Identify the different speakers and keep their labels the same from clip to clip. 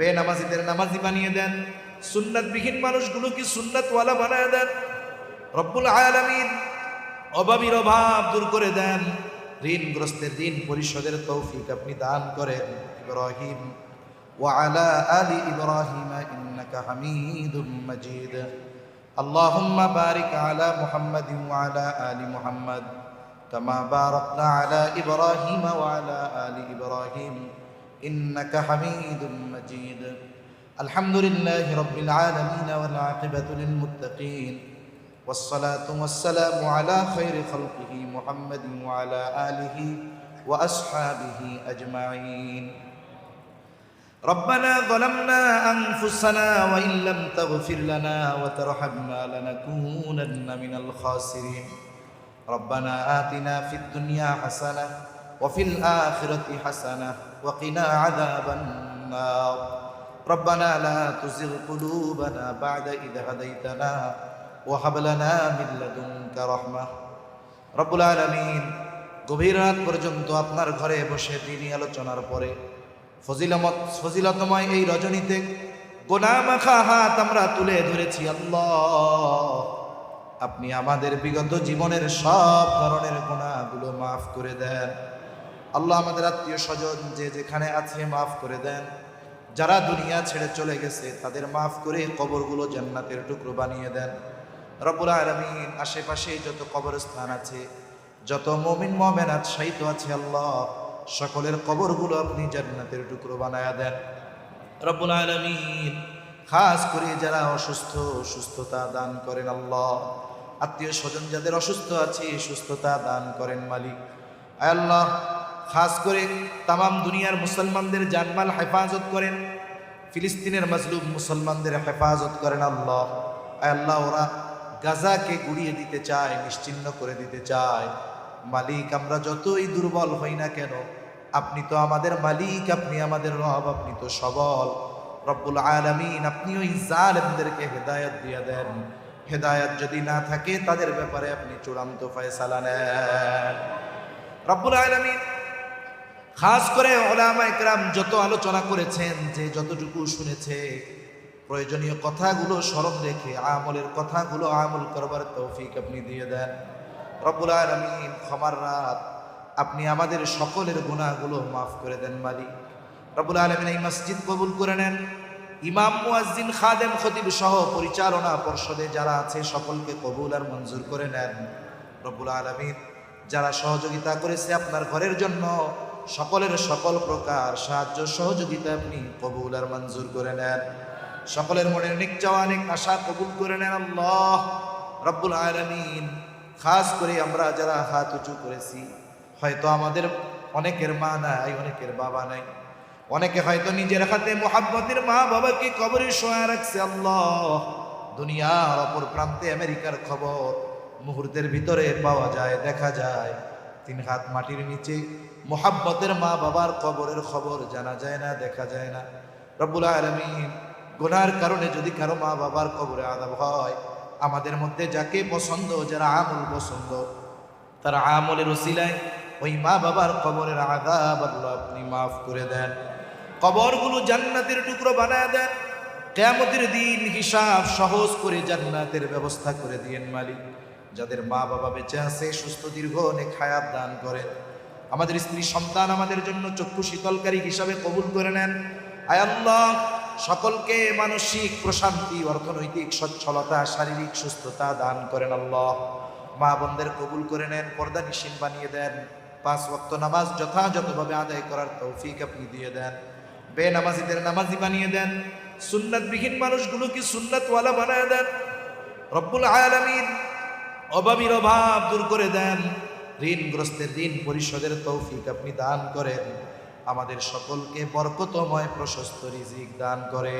Speaker 1: বেনামাজিদের নামাজি বানিয়ে দেন সুন্নাতবিহীন মানুষগুলোকে সুন্নাতওয়ালা বানায় দেন রব্বুল আলামিন অভাবীর অভাব দূর করে দেন ঋণগ্রস্তের ঋণ পরিশোধের তৌফিক আপনি দান করেন ইব্রাহিম وعلى آل إبراهيم إنك حميد مجيد اللهم بارك على محمد وعلى آل محمد كما باركنا على إبراهيم وعلى آل إبراهيم إنك حميد مجيد. الحمد لله رب العالمين والعاقبة للمتقين. والصلاة والسلام على خير خلقه محمد وعلى آله وأصحابه أجمعين. ربنا ظلمنا أنفسنا وإن لم تغفر لنا وترحمنا لنكونن من الخاسرين. ربنا آتنا في الدنيا حسنة وفي الآخرة حسنة وقنا عذاب النار ربنا لا تزغ قلوبنا بعد إذ هديتنا وهب لنا من لدنك رحمة رب العالمين গভীর রাত পর্যন্ত আপনার ঘরে বসে দিনই আলোচনার পরে ফজিলমত ফজিলতময় এই রজনীতে গোনা মাখা হাত আমরা তুলে ধরেছি আল্লাহ আপনি আমাদের বিগত জীবনের সব ধরনের গোনাগুলো মাফ করে দেন আল্লাহ আমাদের আত্মীয় স্বজন যে যেখানে আছে মাফ করে দেন। যারা দুনিয়া ছেড়ে চলে গেছে, তাদের মাফ করে কবরগুলো জান্নাতের টুকরো বানিয়ে দেন। রব্বুল আলমিন আশেপাশে যত কবরস্থান আছে, যত মমিন, মমেনাত সাহিত্য আছে আল্লাহ, সকলের কবরগুলো আপনি জান্নাতের টুকরো বানায়া দেন। রব্বুল আলমিন, খাস করে যারা অসুস্থ, সুস্থতা দান করেন আল্লাহ। আত্মীয় স্বজন যাদের অসুস্থ আছে, সুস্থতা দান করেন মালিক। আল্লাহ খাস করে তামাম দুনিয়ার মুসলমানদের জানমাল হেফাজত করেন। ফিলিস্তিনের মজলুম মুসলমানদের হেফাজত করেন আল্লাহ। আল্লাহ, ওরা গাজাকে গুড়িয়ে দিতে চায়, নিশ্চিন্ন করে দিতে চায়। মালিক, আমরা যতই দুর্বল হই না কেন, আপনি তো আমাদের মালিক, আপনি আমাদের রব, আপনি তো সবল। রব্বুল আলামিন আপনি ওই জালেমদেরকে হেদায়ত দিয়ে দেন। হেদায়ত যদি না থাকে, তাদের ব্যাপারে আপনি চূড়ান্ত ফয়সালা নেন। রব্বুল আলামিন খাস করে ওলামা একরাম যত আলোচনা করেছেন, যে যতটুকু শুনেছে, প্রয়োজনীয় কথাগুলো স্মরণ রেখে, আমলের কথাগুলো আমল করবার তৌফিক আপনি দিয়ে দেন। রব্বুল আলমিন ক্ষমার রাত, আপনি আমাদের সকলের গুণাগুলো মাফ করে দেন মালিক। রব্বুল আলমিন এই মসজিদ কবুল করে নেন। ইমাম, মুয়াজ্জিন, খাদেম, খতিব সহ পরিচালনা পর্ষদে যারা আছে, সকলকে কবুল আর মঞ্জুর করে নেন। রব্বুল আলমিন, যারা সহযোগিতা করেছে আপনার ঘরের জন্য সকলের সকল প্রকার সাহায্য সহযোগিতা আপনি কবুল আর মঞ্জুর করে নেন। সকলের মনের নিক চাওয়া, নিক আশা কবুল করে নেন আল্লাহ রব্বুল আলমিন। খাস করে আমরা যারা হাত উঁচু করেছি, হয়তো আমাদের অনেকের মা নাই, অনেকের বাবা নাই। অনেকে হয়তো নিজের হাতে মোহাব্বতের মা বাবাকে কবরে শোয়া রাখছে আল্লাহ। দুনিয়ার অপর প্রান্তে আমেরিকার খবর মুহূর্তের ভিতরে পাওয়া যায়, দেখা যায়। তিন হাত মাটির নিচে মোহাব্বতের মা বাবার কবরের খবর জানা যায় না, দেখা যায় না। রব্বুল আলমিন গোনার কারণে যদি কারও মা বাবার কবরে আদাব হয়, আমাদের মধ্যে যাকে পছন্দ, যারা আমল পছন্দ, তারা আমলের ওসিলায় ওই মা বাবার কবরের আদাব আল্লাহ আপনি মাফ করে দেন। কবরগুলো জান্নাতের টুকরো বানায় দেন। কেয়ামতের দিন হিসাব সহজ করে জান্নাতের ব্যবস্থা করে দিয়েন মালিক। যাদের মা বাবা বেঁচে আছে, সুস্থ, দীর্ঘ অনেক হায়াত দান করেন। আমাদের স্ত্রী সন্তান আমাদের জন্য চক্ষু শীতলকারী হিসাবে কবুল করে নেন। আয় আল্লাহ, সকলকে মানসিক প্রশান্তি, অর্থনৈতিক সচ্ছলতা, শারীরিক সুস্থতা দান করেন আল্লাহ। মা বোনদের কবুল করে নেন, পর্দা নিশিন বানিয়ে দেন। পাঁচ ওয়াক্ত নামাজ যথাযথভাবে আদায় করার তৌফিক আপনি দিয়ে দেন। বেনামাজিদের নামাজি বানিয়ে দেন। সুন্নাতবিহীন মানুষগুলোকে সুন্নাতওয়ালা বানায় দেন। রব্বুল আলামিন অভাবীর অভাব দূর করে দেন। ঋণগ্রস্তের ঋণ পরিশোধের তৌফিক আপনি দান করেন। আমাদের সকলকে বরকতময় প্রশস্ত রিজিক দান করে।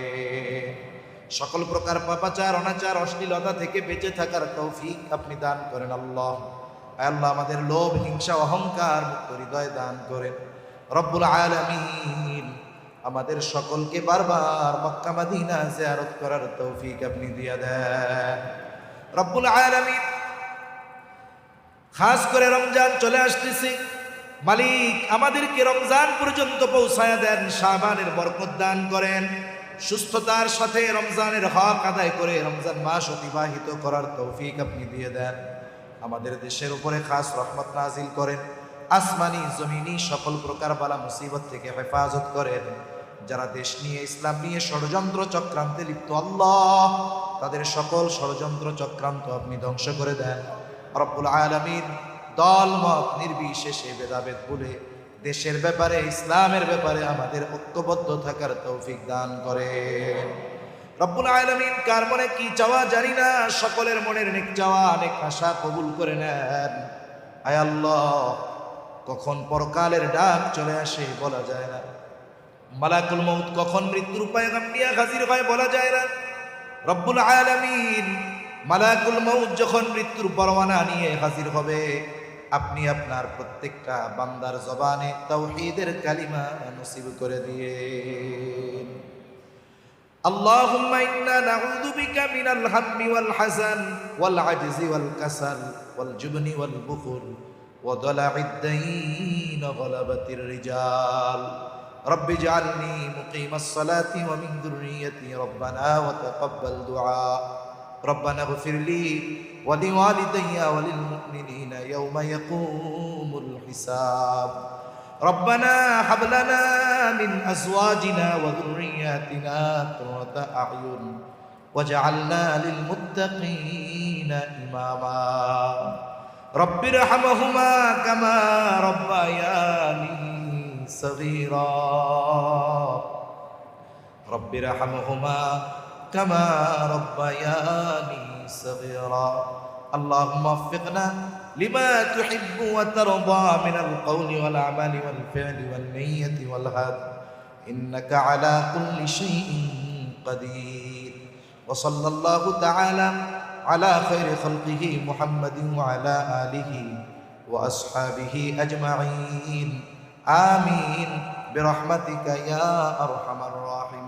Speaker 1: সকল প্রকার পাপাচার, অনাচার, অশ্লীলতা থেকে বেঁচে থাকার তৌফিক আপনি দান করেন আল্লাহ। আল্লাহ আমাদের লোভ, হিংসা, অহংকার, মুক্ত হৃদয় দান করেন। রব্বুল আলামিন আমাদের সকলকে বারবার মক্কা মাদিনা জিয়ারত করার তৌফিক আপনি দিয়ে দেন। রব্বুল আলামিন খাস করে রমজান চলে আসতেছে। মালিক আমাদেরকে রমজান পর্যন্ত পৌঁছায় দেন, শাবানের বরকত দান করেন। সুস্থতার সাথে রমজানের হক আদায় করে রমজান মাস অতিবাহিত করার তৌফিক আপনি দিয়ে দেন। আমাদের দেশের উপরে খাস রহমত নাজিল করেন। আসমানি, জমিনি সকল প্রকার বালা মুসিবত থেকে হেফাজত করেন। যারা দেশ নিয়ে, ইসলাম নিয়ে ষড়যন্ত্র চক্রান্তে লিপ্ত, আল্লাহ তাদের সকল ষড়যন্ত্র চক্রান্ত আপনি ধ্বংস করে দেন। রব্বুল আলমিন দল মত নির্বিশেষে ভেদাভেদ বলে দেশের ব্যাপারে, ইসলামের ব্যাপারে আমাদের ঐক্যবদ্ধ থাকার তৌফিক দান করেন। রব্বুল আলমিন কার মনে কি চাওয়া জানি না, সকলের মনের নেক চাওয়া অনেক আশা কবুল করে নেন। আয় আল্লাহ, কখন পরকালের ডাক চলে আসে বলা যায় না। মালাকুল মৌত কখন মৃত্যুর উপায় নিয়ে হাজির হয় বলা যায় না। রব্বুল আলামিন মালাকুল মৌত যখন মৃত্যুর পরওয়ানা নিয়ে হাজির হবে আপনি আপনার প্রত্যেকটা বান্দার জবানে তাওহীদের কালিমা নসিব করে দিয়ে اللهم إنا نعوذ بك من الهم والحزن والعجز والكسل والجبن والبخل وضلع الدين وغلبة الرجال رب اجعلني مقيم الصلاة ومن ذريتي ربنا وتقبل دعاء ربنا اغفر لي ولوالدي وللمؤمنين يوم يقوم الحساب. ربنا هب لنا من أزواجنا وذرياتنا قرة أعين وجعلنا للمتقين إماما. رب ارحمهما كما ربياني صغيرا. رب ارحمهما كما ربياني صغيرا. اللهم وفقنا لما تحب وترضى من القول والعمل والفعل والنية والهدى. إنك على كل شيء قدير. وصلى الله تعالى على خير خلقه محمد وعلى آله وأصحابه أجمعين. آمين. برحمتك يا أرحم الراحمين.